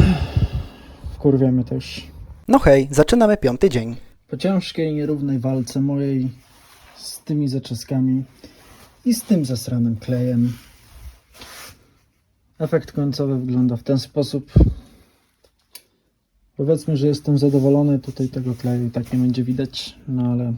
Wkurwiamy też. No hej, zaczynamy piąty dzień. Po ciężkiej, nierównej walce mojej z tymi zaczeskami i z tym zasranym klejem. Efekt końcowy wygląda w ten sposób. Powiedzmy, że jestem zadowolony. Tutaj tego kleju i tak nie będzie widać, no ale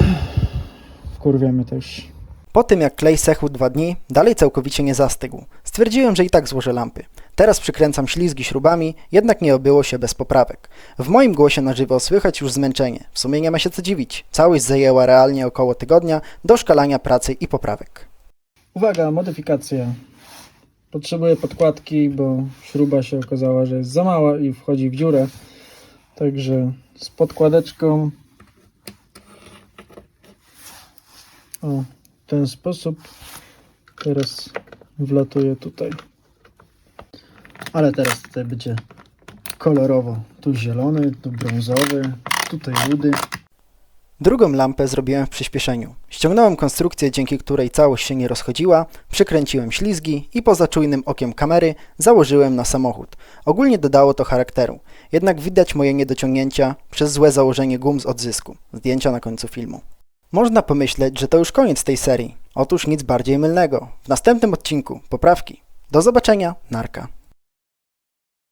wkurwiamy też. Po tym jak klej sechł dwa dni, dalej całkowicie nie zastygł. Stwierdziłem, że i tak złożę lampy. Teraz przykręcam ślizgi śrubami, jednak nie obyło się bez poprawek. W moim głosie na żywo słychać już zmęczenie. W sumie nie ma się co dziwić. Całość zajęła realnie około tygodnia do szkalania pracy i poprawek. Uwaga, modyfikacja. Potrzebuję podkładki, bo śruba się okazała, że jest za mała i wchodzi w dziurę. Także z podkładeczką o, ten sposób teraz wlatuję tutaj. Ale teraz tutaj będzie kolorowo. Tu zielony, tu brązowy, tutaj rudy. Drugą lampę zrobiłem w przyspieszeniu. Ściągnąłem konstrukcję, dzięki której całość się nie rozchodziła, przykręciłem ślizgi i poza czujnym okiem kamery założyłem na samochód. Ogólnie dodało to charakteru, jednak widać moje niedociągnięcia przez złe założenie gum z odzysku. Zdjęcia na końcu filmu. Można pomyśleć, że to już koniec tej serii. Otóż nic bardziej mylnego. W następnym odcinku poprawki. Do zobaczenia, narka.